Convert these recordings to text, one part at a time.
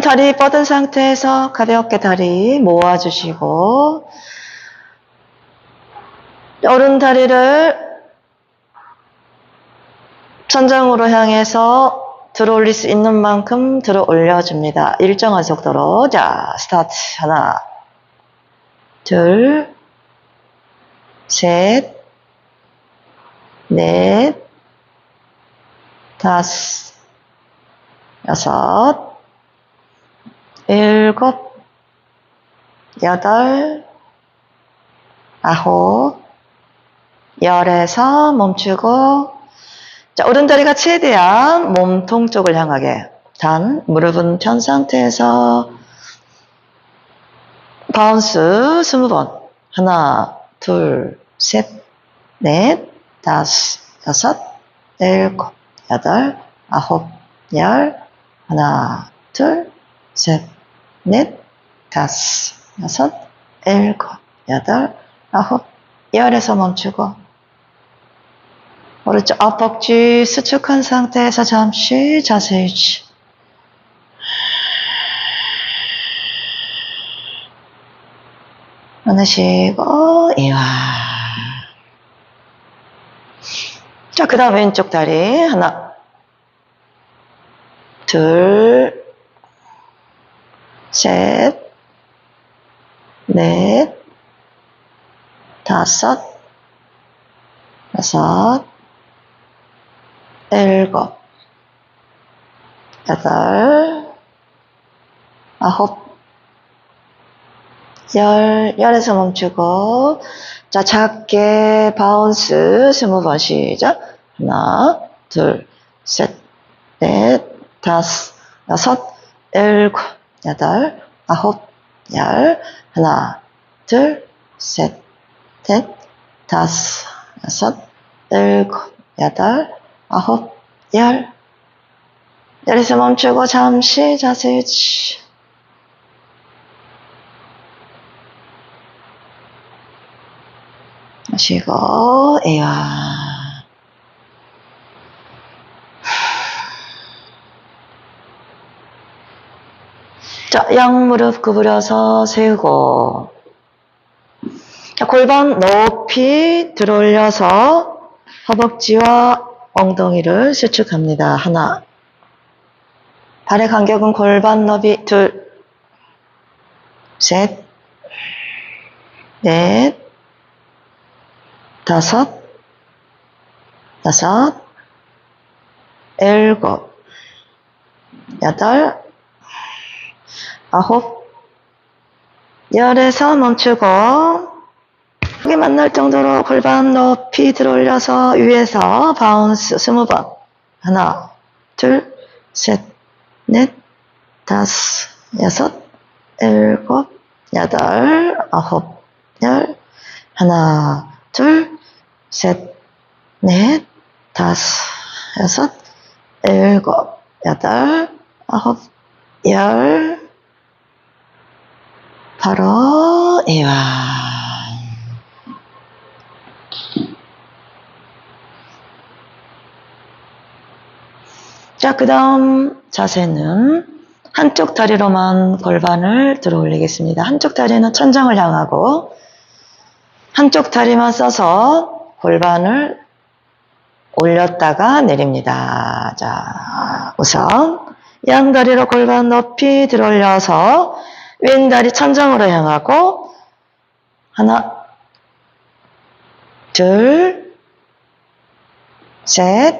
다리 뻗은 상태에서 가볍게 다리 모아주시고, 오른 다리를 천장으로 향해서 들어 올릴 수 있는 만큼 들어 올려줍니다. 일정한 속도로. 자, 스타트. 하나, 둘, 셋, 넷, 다섯, 여섯, 일곱, 여덟, 아홉, 열에서 멈추고, 자, 오른다리가 최대한 몸통 쪽을 향하게. 단, 무릎은 편 상태에서 바운스 20번. 하나, 둘, 셋, 넷, 다섯, 여섯, 일곱, 여덟, 아홉, 열. 하나, 둘, 셋, 넷, 다섯, 여섯, 일곱, 여덟, 아홉, 열에서 멈추고 오른쪽 앞벅지 수축한 상태에서 잠시 자세 유지. 어느시고 이와. 자, 그 다음 왼쪽 다리 하나, 둘, 셋, 넷, 다섯, 여섯, 일곱, 여덟, 아홉, 열, 열에서 멈추고, 자, 작게 바운스 스무 번 시작. 하나, 둘, 셋, 넷, 다섯, 여섯, 일곱, 여덟, 아홉, 열, 하나, 둘, 셋, 넷, 다섯, 여섯, 일곱, 여덟, 아홉, 열. 열에서 멈추고 잠시 자세 유지. 마시고, 에야. 자, 양무릎 구부려서 세우고. 자, 골반 높이 들어 올려서 허벅지와 엉덩이를 수축합니다. 하나. 발의 간격은 골반 너비 둘, 셋, 넷, 다섯, 여섯, 일곱, 여덟, 아홉, 열에서 멈추고 크게 만날 정도로 골반 높이 들어 올려서 위에서 바운스 스무 번. 하나, 둘, 셋, 넷, 다섯, 여섯, 일곱, 여덟, 아홉, 열, 하나, 둘, 셋, 넷, 다섯, 여섯, 일곱, 여덟, 아홉, 열, 바로 이완. 자, 그 다음 자세는 한쪽 다리로만 골반을 들어 올리겠습니다. 한쪽 다리는 천장을 향하고 한쪽 다리만 써서 골반을 올렸다가 내립니다. 자, 우선 양 다리로 골반 높이 들어 올려서 왼 다리 천장으로 향하고 하나, 둘, 셋,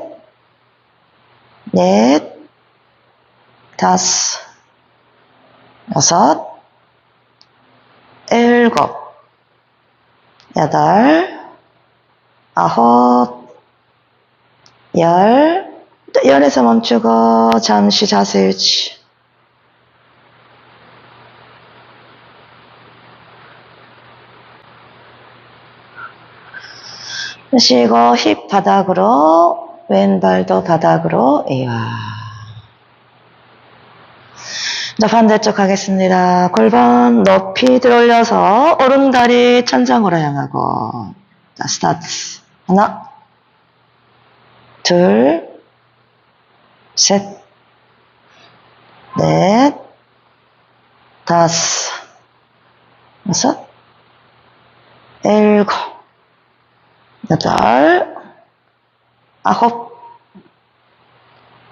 넷, 다섯, 여섯, 일곱, 여덟, 아홉, 열, 열에서 멈추고 잠시 자세 유지. 쉬고 힙 바닥으로 왼발도 바닥으로. 이와. 자 반대쪽 하겠습니다. 골반 높이 들어올려서 오른다리 천장으로 향하고. 자 스타트. 하나. 둘 셋 넷. 다섯, 여섯, 일곱, 여덟, 아홉,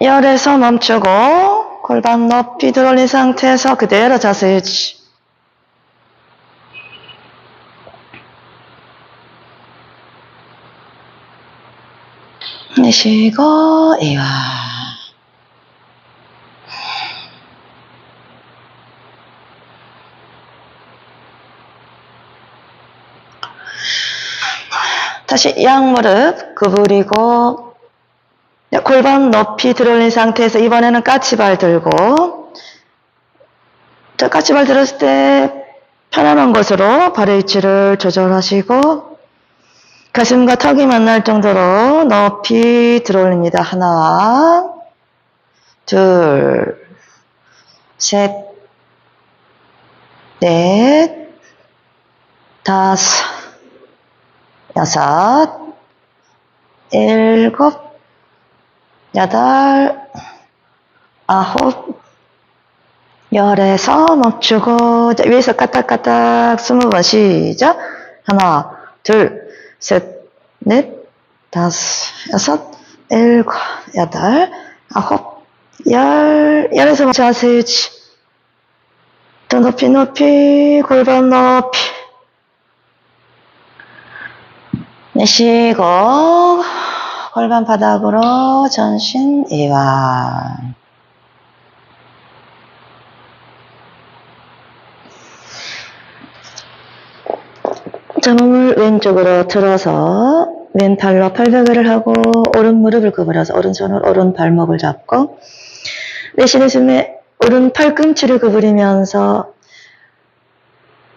열에서 멈추고 골반 높이 들어올린 상태에서 그대로 자세 유지. 내쉬고 이와 다시 양무릎 구부리고 골반 높이 들어올린 상태에서 이번에는 까치발 들고 자 까치발 들었을 때 편안한 곳으로 발의 위치를 조절하시고 가슴과 턱이 만날 정도로 높이 들어올립니다. 하나, 둘, 셋, 넷, 다섯, 여섯, 일곱, 여덟, 아홉, 열에서 멈추고 자, 위에서 까딱까딱 스무 번 시작. 하나 둘 셋 넷 다섯 여섯 일곱 여덟 아홉 열 열에서 멈춰 유지 더 높이 높이 골반 높이 내쉬고 골반 바닥으로 전신 이완 자, 몸을 왼쪽으로 들어서 왼팔로 팔베개를 하고 오른 무릎을 구부려서 오른손으로 오른 발목을 잡고 내쉬는 숨에 오른 팔꿈치를 구부리면서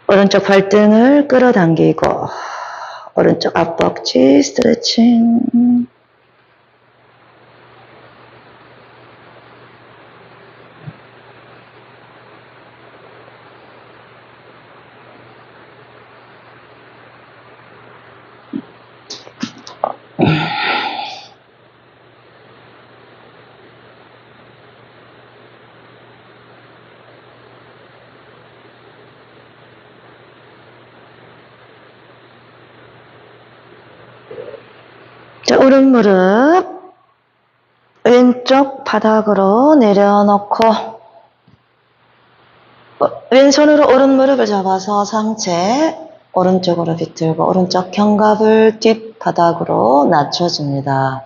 오른쪽 발등을 끌어당기고 오른쪽 앞벅지 스트레칭 자, 오른 무릎 왼쪽 바닥으로 내려놓고 어, 왼손으로 오른 무릎을 잡아서 상체 오른쪽으로 비틀고 오른쪽 견갑을 뒷바닥으로 낮춰줍니다.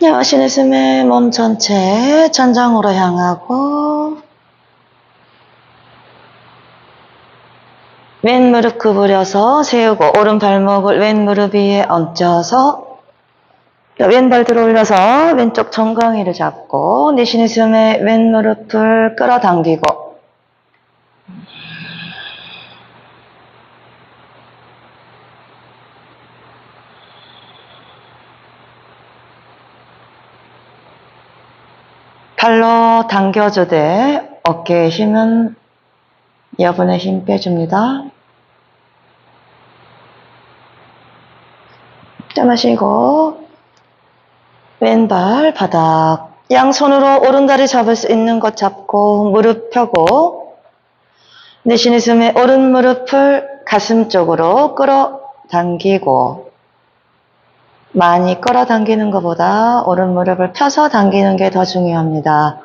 네, 마시는 숨에 몸 전체 천장으로 향하고 왼 무릎 구부려서 세우고 오른 발목을 왼 무릎 위에 얹어서 왼발 들어 올려서 왼쪽 정강이를 잡고 내쉬는 숨에 왼 무릎을 끌어당기고 팔로 당겨주되 어깨에 힘은 여분의 힘 빼줍니다. 자 마시고 왼발 바닥 양손으로 오른다리 잡을 수 있는 것 잡고 무릎 펴고 내쉬는 숨에 오른 무릎을 가슴 쪽으로 끌어당기고 많이 끌어당기는 것보다 오른 무릎을 펴서 당기는 게 더 중요합니다.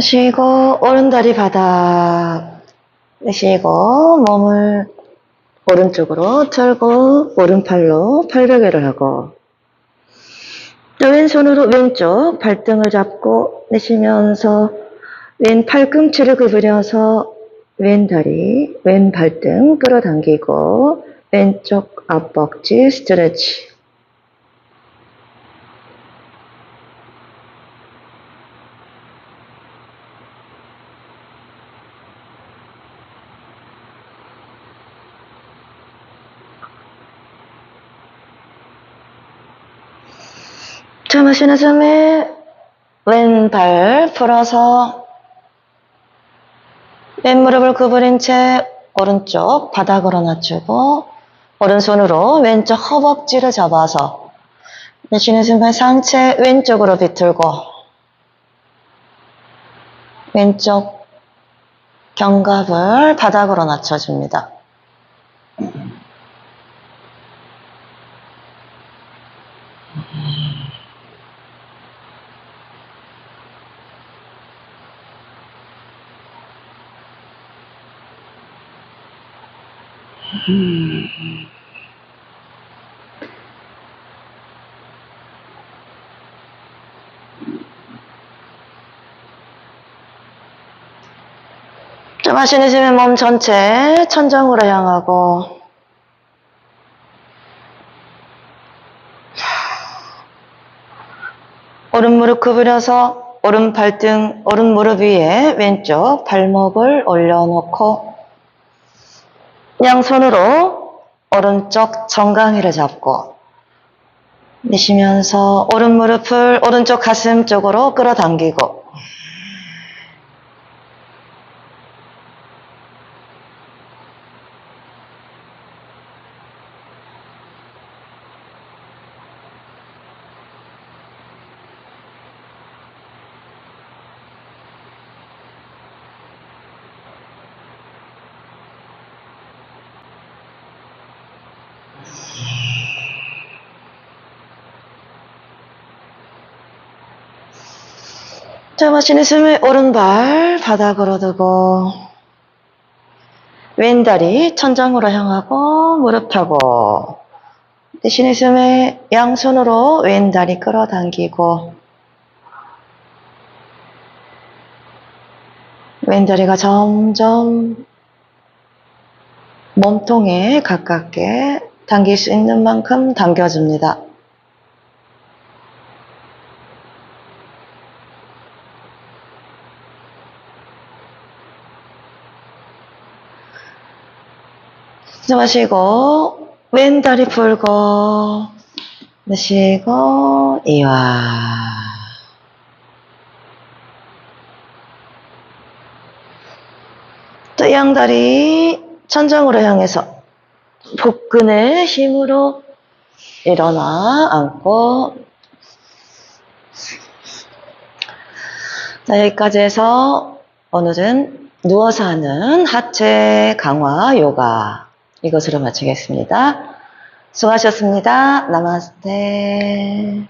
쉬고 오른 다리 바닥 내쉬고 몸을 오른쪽으로 틀고 오른팔로 팔베개를 하고 자, 왼손으로 왼쪽 발등을 잡고 내쉬면서 왼 팔꿈치를 구부려서 왼 다리, 왼 발등 끌어당기고 왼쪽 앞벅지 스트레치. 자, 마시는 숨에 왼발 풀어서 왼 무릎을 구부린 채 오른쪽 바닥으로 낮추고 오른손으로 왼쪽 허벅지를 잡아서 내쉬는 숨에 상체 왼쪽으로 비틀고 왼쪽 견갑을 바닥으로 낮춰줍니다. 좀 마시는 숨에 몸 전체 천장으로 향하고. 오른 무릎 구부려서 오른 발등, 오른 무릎 위에 왼쪽 발목을 올려놓고 양손으로 오른쪽 정강이를 잡고 내쉬면서 오른 무릎을 오른쪽 가슴 쪽으로 끌어당기고 자, 마시는 숨에 오른발 바닥으로 두고 왼다리 천장으로 향하고 무릎 펴고 내쉬는 숨에 양손으로 왼다리 끌어당기고 왼다리가 점점 몸통에 가깝게 당길 수 있는 만큼 당겨줍니다. 숨 마시고 왼 다리 풀고 내쉬고 이와. 또 양다리 천장으로 향해서 복근의 힘으로 일어나 앉고. 자 여기까지 해서 오늘은 누워서 하는 하체 강화 요가 이것으로 마치겠습니다. 수고하셨습니다. 나마스테.